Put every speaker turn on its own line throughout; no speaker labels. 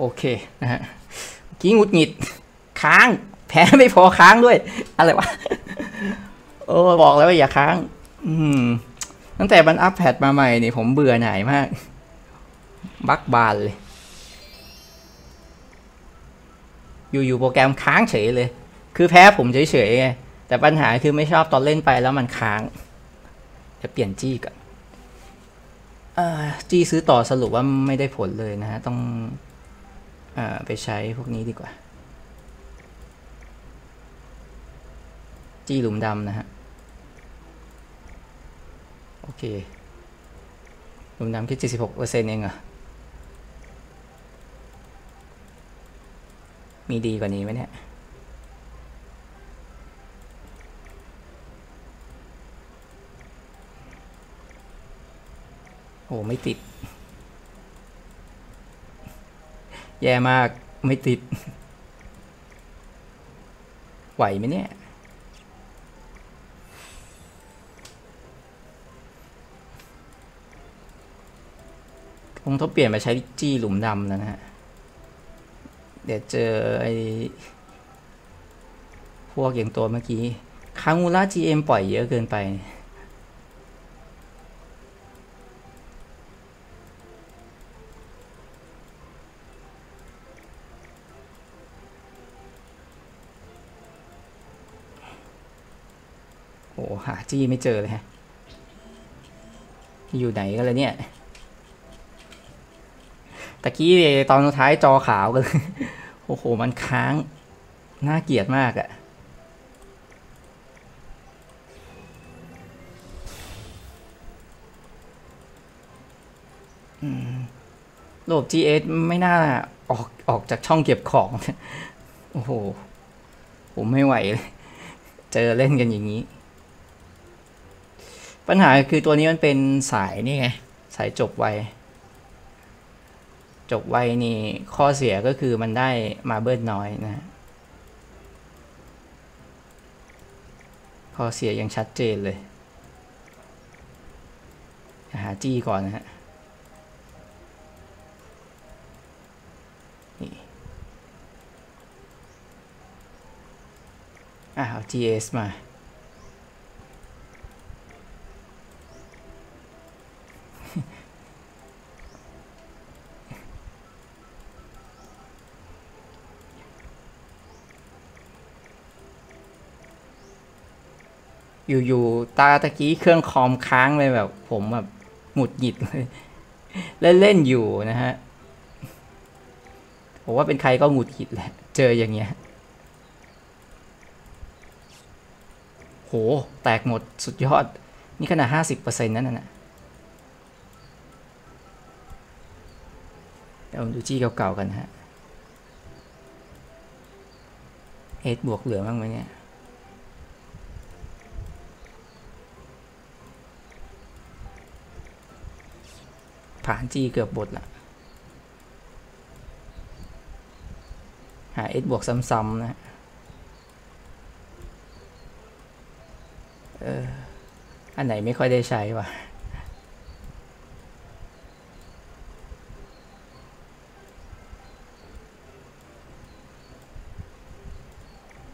โอเคนะฮะกี้งุดหงิด ค้าง แพ้ไม่พอค้างด้วย อะไรวะโอ้บอกแล้วว่าอย่าค้าง อืม ตั้งแต่มันอัปแพดมาใหม่นี่ผมเบื่อหน่ายมาก บักบานเลย อยู่ๆโปรแกรมค้างเฉยเลย คือแพ้ผมเฉยๆไงแต่ปัญหาคือไม่ชอบตอนเล่นไปแล้วมันค้างจะเปลี่ยนจี้ก่อนจี้ซื้อต่อสรุปว่าไม่ได้ผลเลยนะฮะ ต้อง ไปใช้พวกนี้ดีกว่า จี้หลุมดำนะฮะ โอเค หลุมดำแค่เจ็ดสิบหกเปอร์เซ็นต์เองเหรอมีดีกว่านี้ไหมเนี่ยโอ้ไม่ติด แย่มากไม่ติด ไหวไหมเนี่ย คงต้องเปลี่ยนมาใช้จี้หลุมดำนะฮะ เดี๋ยวเจอไอ้พวกอย่างตัวเมื่อกี้ คางูล่า GM ปล่อยเยอะเกินไป หาจี้ไม่เจอเลยฮะ อยู่ไหนกันเลยเนี่ย ตะกี้ตอนท้ายจอขาวกันโอ้โห มันค้าง น่าเกลียดมากอะโลบ GS ไม่น่าออกออกจากช่องเก็บของ โอ้โห ผมไม่ไหวเลย เจอเล่นกันอย่างนี้ ปัญหาคือตัวนี้มันเป็นสายนี่ไง สายจบไว จบไวนี่ข้อเสียก็คือมันได้มาเบิลน้อยนะ ข้อเสียยังชัดเจนเลย หาจี้ก่อนนะฮะนี่อะเอา GS มา อยู่ๆตาตะกี้เครื่องคอมค้างเลยแบบ ผมแบบหงุดหงิดเลยเล่นๆอยู่นะฮะผมว่าเป็นใครก็หงุดหงิดแหละ เจออย่างเงี้ยโห แตกหมดสุดยอด นี่ขนาดห้าสิบเปอร์เซ็นต์นั่นน่ะเดี๋ยวดูจี้เก่าๆกันฮะเอสบวกเหลือบ้างไหมเนี่ย ผ่านจีเกือบบทละหาเอสบวกซ้ำๆนะเอออันไหนไม่ค่อยได้ใช้วะ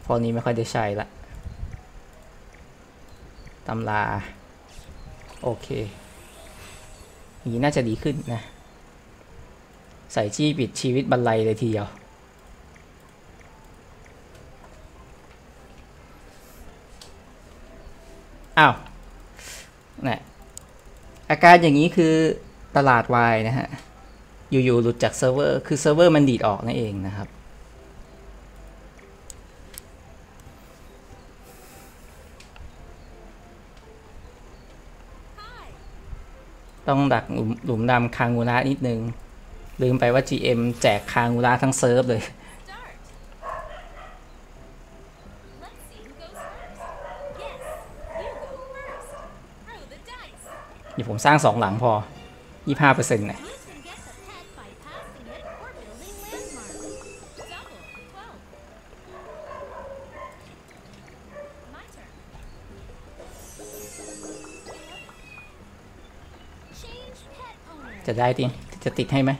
พอนี้ไม่ค่อยได้ใช้ละตำรา โอเค อย่างนี้น่าจะดีขึ้นนะใส่จี้ปิดชีวิตบรรลัยเลยทีเดียวอ้าวนะอาการอย่างนี้คือตลาดวายนะฮะ อยู่ๆหลุดจากเซิร์ฟเวอร์ คือเซิร์ฟเวอร์มันดีดออกนั่นเองนะครับ ต้องดักหลุมดำคางูระนิดนึง ลืมไปว่า GM แจกคางูระทั้งเซิร์ฟเลยเดี๋ยวผมสร้างสองหลังพอ 25%
เปอร์เซ็นี่ย
จะได้ดิจะติดให้ไหม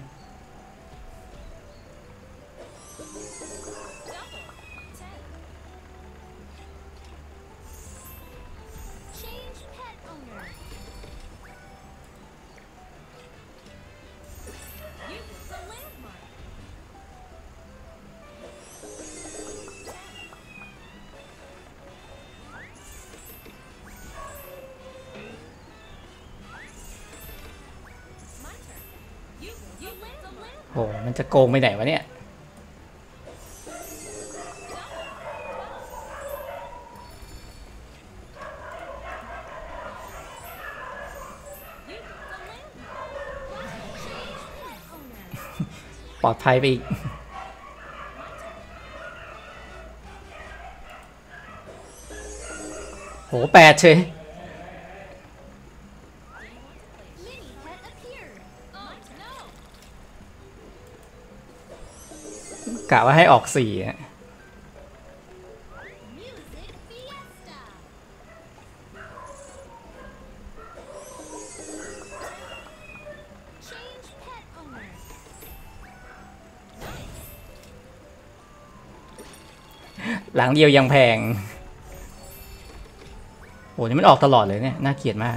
อ้มันจะโกงไปไหนวะเนี่ย ปลอดภัยไปอีกโหแปดเฉย กะว่าให้ออกสี่หลังเดียวยังแพงโหนี่มันออกตลอดเลยเนี่ย น่าเกลียดมาก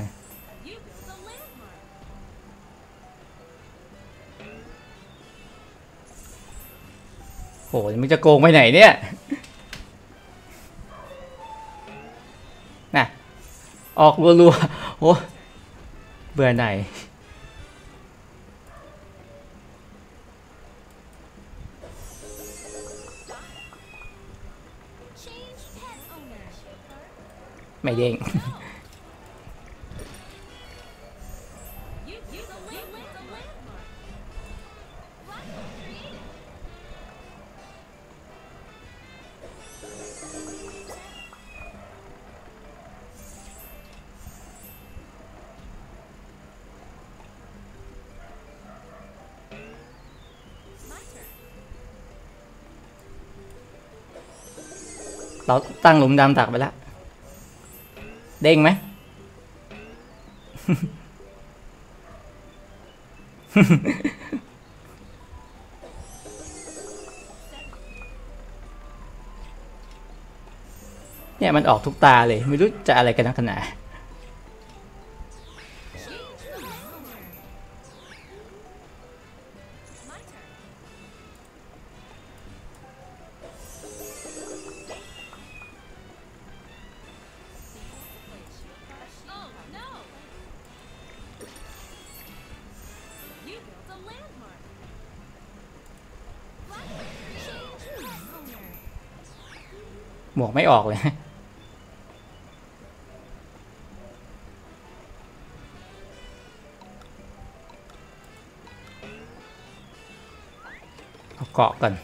โหมันจะโกงไปไหนเนี่ยน่ะออกรัวๆโอ้เบื่อไหนไม่เด้ง เราตั้งหลุมดำตักไปแล้ว เด้งไหมเนี่ยมันออกทุกตาเลย ไม่รู้จะอะไรกันนักขนาด ออกเลย เอาเกาะก่อน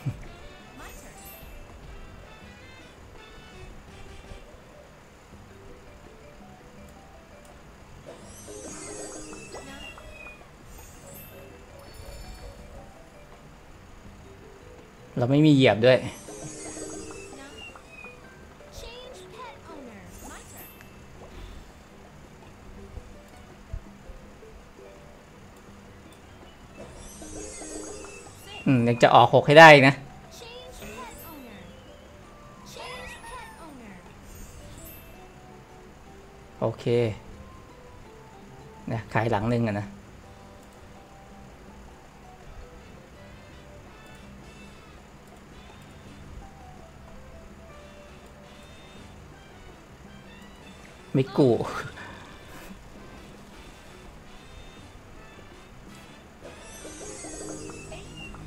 เราไม่มีเหยียบด้วย ยังจะออกหกให้ได้นะ โอเคนะขายหลังหนึ่งอะนะไม่กู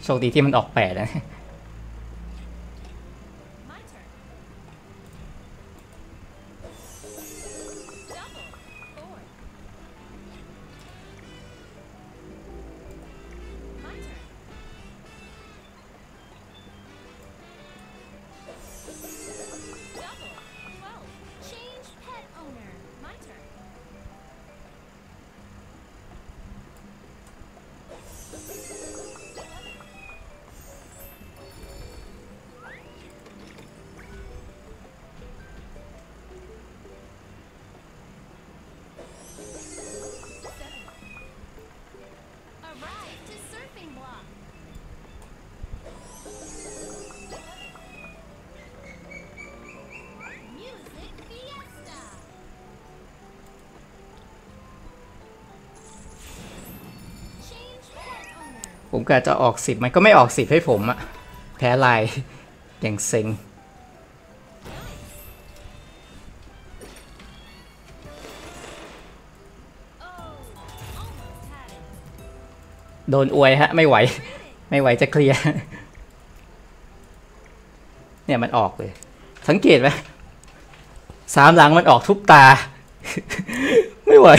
โชคดีที่มันออกแปดนะ ผมกะจะออกสิบมันก็ไม่ออกสิบให้ผมอะแพ้ลายอย่างเซ็งโดนอวยฮะ ไม่ไหว
ไม่ไหวจะเคลียร์ เนี่ยมันออกเลย สังเกตไหมสามหลังมันออกทุกตา ไม่ไหว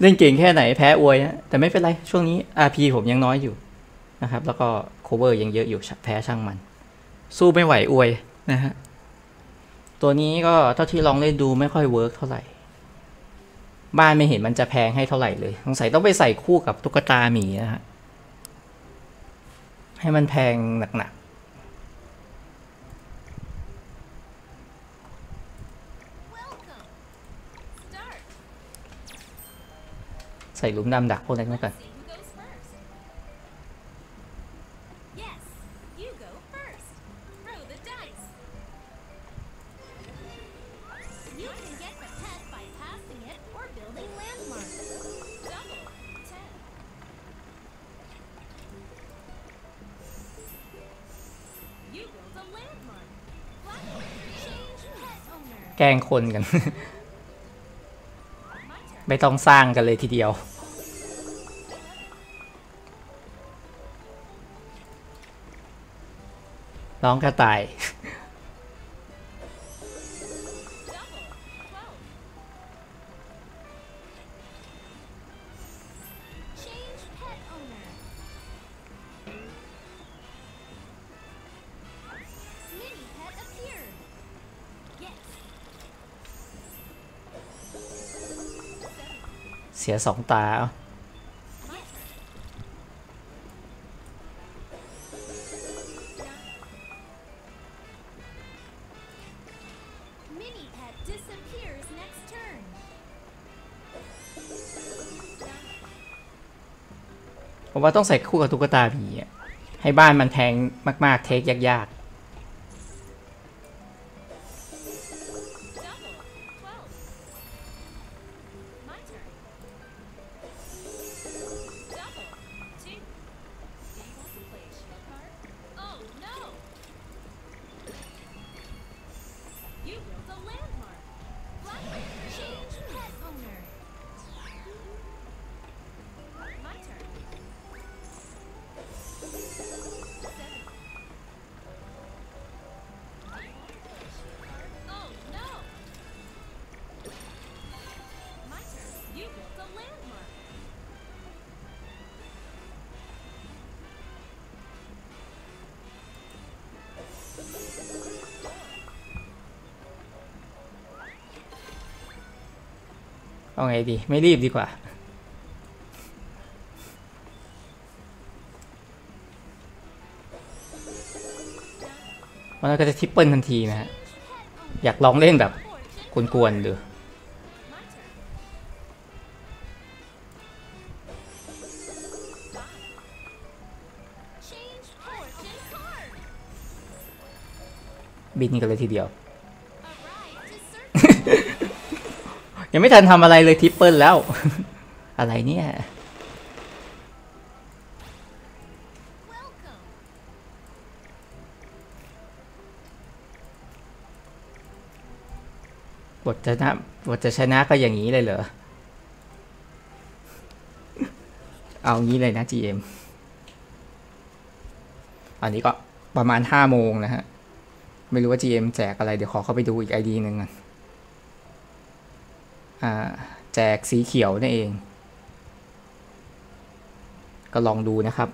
เล่นเก่งแค่ไหนแพ้อวยนะแต่ไม่เป็นไรช่วงนี้ RP ผมยังน้อยอยู่นะครับ แล้วก็ cover ยังเยอะอยู่แพ้ช่างมัน สู้ไม่ไหวอวยนะฮะตัวนี้ก็เท่าที่ลองเล่นดูไม่ค่อยเวิร์กเท่าไหร่ บ้านไม่เห็นมันจะแพงให้เท่าไหร่เลยสงสัยต้องไปใส่คู่กับตุ๊กตาหมีนะฮะให้มันแพงหนัก ใส่หลุมดำดักพวกนั้นกันแกล้งคนกัน ไม่ต้องสร้างกันเลยทีเดียว น้องกระต่าย เสียสองตาอ ผมว่าต้องใส่คู่กับตุ๊กตาผีให้บ้านมันแทงมาก ๆ เทคยาก ๆ เอาไงดี ไม่รีบดีกว่า มันก็จะทริปเปิลทันทีนะฮะ อยากลองเล่นแบบกวนๆดูบินกันเลยทีเดียว ยังไม่ทันทำอะไรเลยทิปเปิลแล้ว อะไรเนี่ยบทจะนะบทจะชนะก็อย่างนี้เลยเหรอ เอางี้เลยนะ GM อันนี้ก็ประมาณห้าโมงนะฮะ ไม่รู้ว่า GM แจกอะไร เดี๋ยวขอเข้าไปดูอีก ID หนึ่งก่อน แจกสีเขียวนั่นเอง ก็ลองดูนะครับ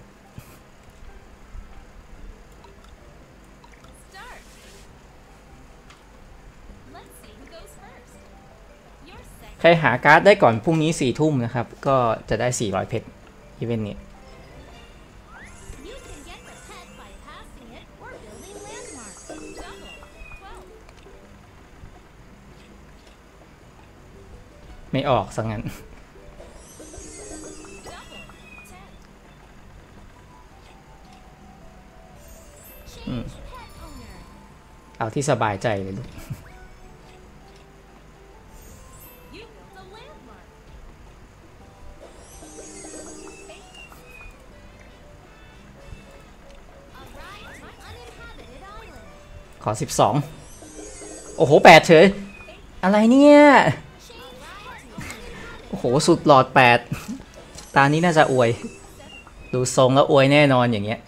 ใครหาการ์ดได้ก่อนพรุ่งนี้สี่ทุ่มนะครับ ก็จะได้ 400 เพชรอีเวนต์นี้ ไม่ออกสังงั้น เอาที่สบายใจเลยลูกขอ 12 โอ้โห 8 เฉย อะไรเนี่ย สุดหลอด 8 ตานี้น่าจะอวย ดูทรงแล้วอวยแน่นอนอย่างเงี้ย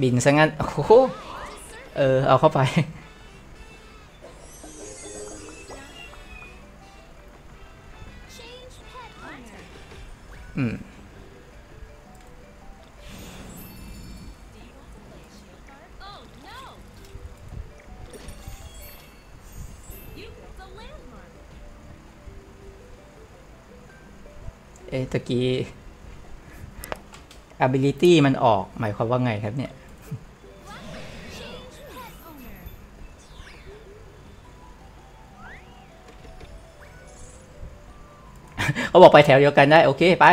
บินซะงั้น โอ้โห เออ เอาเข้าไป ตะกี้ ability มันออกหมายความว่าไงครับเนี่ย เขาบอกไปแถวเดียวกันได้ โอเค ไป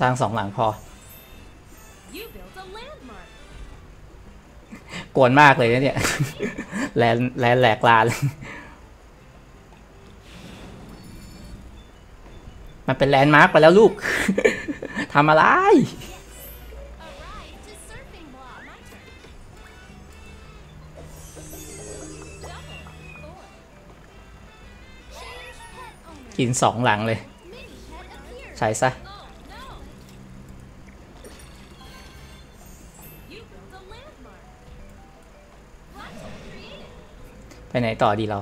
สร้างสองหลังพอ
You built a landmark.
กวนมากเลยนะเนี่ยแลนแลนแหลกลานมันเป็นแลนด์มาร์กไปแล้วลูกทำอะไร
A ride to surfing block. My turn. Double. Four. Change pet owner.
กินสองหลังเลย
Mini pet appears.
ใช้ซะ ไปไหนต่อดีเรา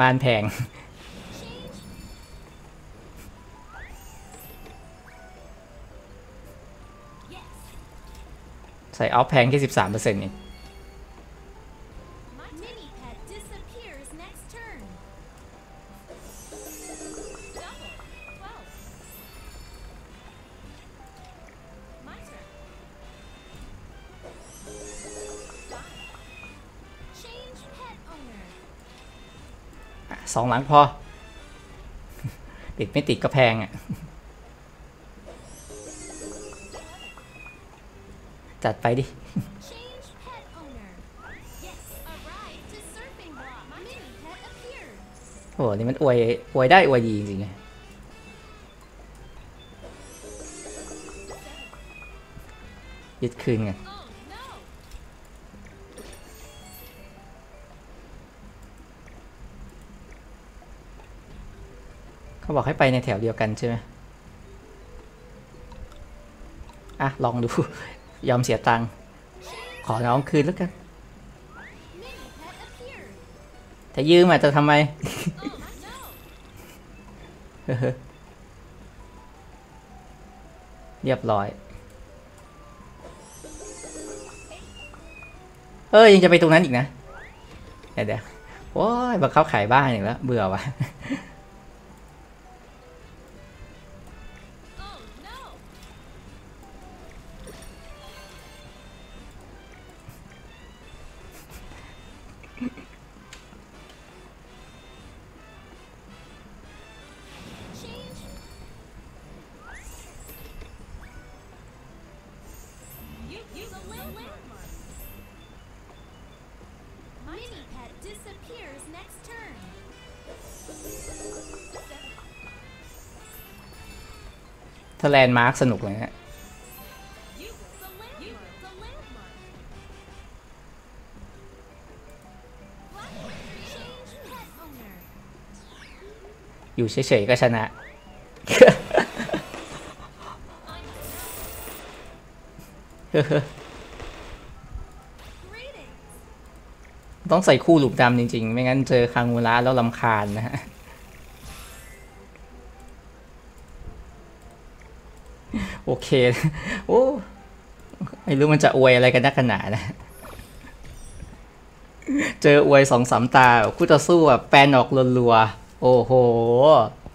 บ้านแพงใส่ออฟแพงแค่สิบสามเปอร์เซ็นต์เอง สองหลังพอ ติดไม่ติดก็แพงอะ จัดไปดิโอ้โหนี่มันอวยอวยได้อวยดีจริงๆไงยึดคืนไง เขาบอกให้ไปในแถวเดียวกันใช่ไหมอะ ลองดู ยอมเสียตังค์ ขอน้องคืนแล้วกัน
Mini pet appeared.
ถ้ายืมอาจจะทำไม เรียบร้อย เอ้ยยังจะไปตรงนั้นอีกนะ เดี๋ยวเดี๋ยวโอ้ยบังคับขายบ้านอีกแล้ว เบื่อว่ะ ถ้าแลนด์มาร์คสนุกเลยนะ
You built a landmark. You built a landmark. Black change pet owner.
อยู่เฉยๆก็ชนะ
Greetings.
ต้องใส่คู่หลุมดำจริงๆ ไม่งั้นเจอคางูระแล้วลำคาญนะฮะโอเค โอ้ไม่รู้มันจะอวยอะไรกันนักกันหนานะ เจออวยสองสามตาคู่ต่อสู้แบบแปลนออกรัวๆ โอ้โห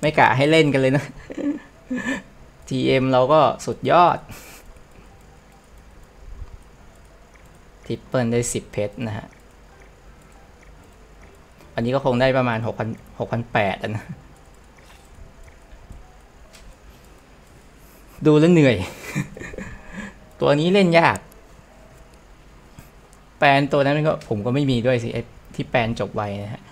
ไม่กะให้เล่นกันเลยนะ TM เราก็สุดยอด ทิปเปิลได้สิบเพชรนะฮะ วันนี้ก็คงได้ประมาณหกพันหกพันแปดนะ ดูแล้วเหนื่อย ตัวนี้เล่นยาก แปลนตัวนั้นก็ผมก็ไม่มีด้วยสิที่แปลนจบไวนะฮะ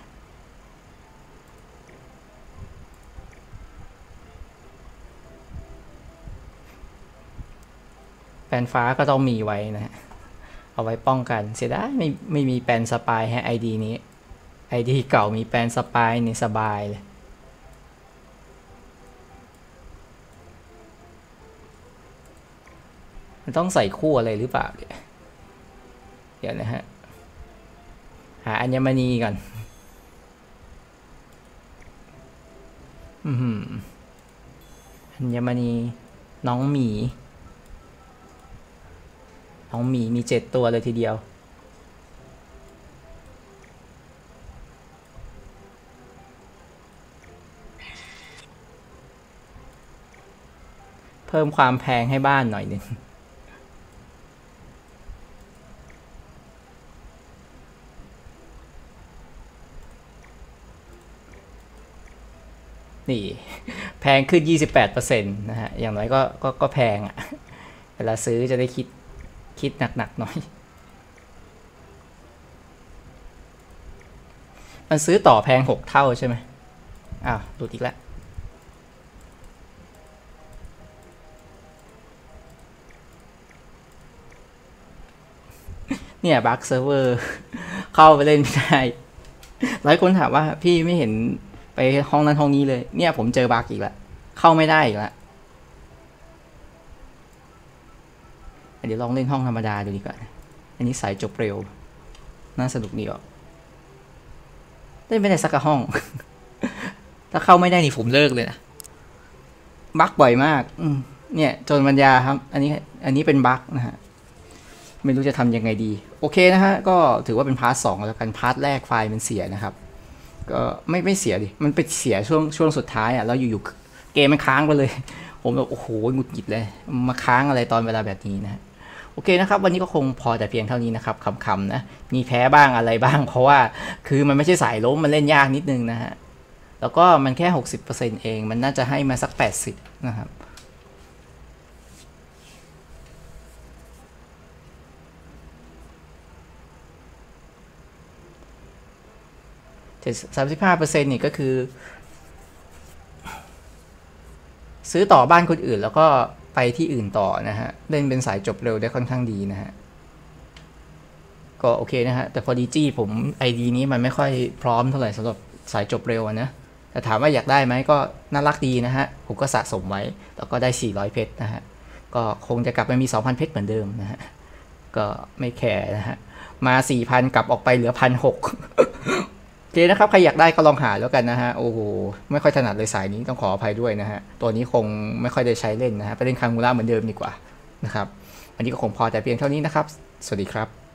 แปลนฟ้าก็ต้องมีไว้นะฮะเอาไว้ป้องกัน เสียดายไม่ไม่มีแปลนสปายฮะไอดีนี้ ไอดีเก่ามีแปลนสปายนี่สบายเลย มันต้องใส่คู่อะไรหรือเปล่าเดี๋ยวนะฮะ หาอัญมณีก่อน อือหืออัญมณีน้องหมี น้องหมีมีเจ็ดตัวเลยทีเดียว พิ่มความแพงให้บ้านหน่อยหนึ่งนี่ แพงขึ้น 28%นะฮะ อย่างน้อยก็ก็ก็แพงอะ่ะ เวลาซื้อจะได้คิดคิดหนักๆหน่อย มันซื้อต่อแพง 6 เท่าใช่ไหมอ้าวหลุดอีกแล้ว เนี่ยบั๊กเซิร์ฟเวอร์เข้าไปเล่นไม่ได้หลายคนถามว่าพี่ไม่เห็นไปห้องนั้นห้องนี้เลย เนี่ยผมเจอบั๊กอีกแล้วเข้าไม่ได้อีกแล้วเดี๋ยวลองเล่นห้องธรรมดาดูดีกว่าอันนี้สายจบเร็ว น่าสนุกดีอะเล่นไม่ได้สักห้อง ถ้าเข้าไม่ได้นี่ผมเลิกเลยนะบั๊กบ่อยมาก อืเนี่ย จนปัญญาครับ อันนี้ อันนี้เป็นบั๊กนะฮะ ไม่รู้จะทำยังไงดีโอเคนะฮะก็ถือว่าเป็นพาร์ทสองแล้วกันพาร์ทแรกไฟล์มันเสียนะครับ ก็ไม่ไม่เสียดิมันไปเสียช่วงช่วงสุดท้ายอะแล้วอยู่ๆเกมมันค้างไปเลย ผมแบบโอ้โหหงุดหงิดเลย มาค้างอะไรตอนเวลาแบบนี้นะโอเคนะครับ วันนี้ก็คงพอแต่เพียงเท่านี้นะครับคำๆนะมีแพ้บ้างอะไรบ้าง เพราะว่าคือมันไม่ใช่สายล้มมันเล่นยากนิดนึงนะฮะแล้วก็มันแค่ 60%เอง มันน่าจะให้มาสัก 80 นะครับ สามสิบห้าเปอร์เซ็นต์นี่ก็คือ ซื้อต่อบ้านคนอื่นแล้วก็ไปที่อื่นต่อนะฮะ เล่นเป็นสายจบเร็วได้ค่อนข้างดีนะฮะ ก็โอเคนะฮะ แต่พอดีจี้ผมไอดีนี้มันไม่ค่อยพร้อมเท่าไหร่สำหรับสายจบเร็วนะ แต่ถามว่าอยากได้ไหมก็น่ารักดีนะฮะ ผมก็สะสมไว้ แล้วก็ได้ 400 เพชรนะฮะ ก็คงจะกลับมามี 2,000 เพชรเหมือนเดิมนะฮะ ก็ไม่แคร์นะฮะ มา 4,000 กลับออกไปเหลือ1,600โอ เคนะครับ ใครอยากได้ก็ลองหาแล้วกันนะฮะ โอ้โห ไม่ค่อยถนัดเลยสายนี้ต้องขออภัยด้วยนะฮะ ตัวนี้คงไม่ค่อยได้ใช้เล่นนะฮะ ไปเล่นคังมูล่าเหมือนเดิมดีกว่านะครับวันนี้ก็คงพอแต่เพียงเท่านี้นะครับ สวัสดีครับ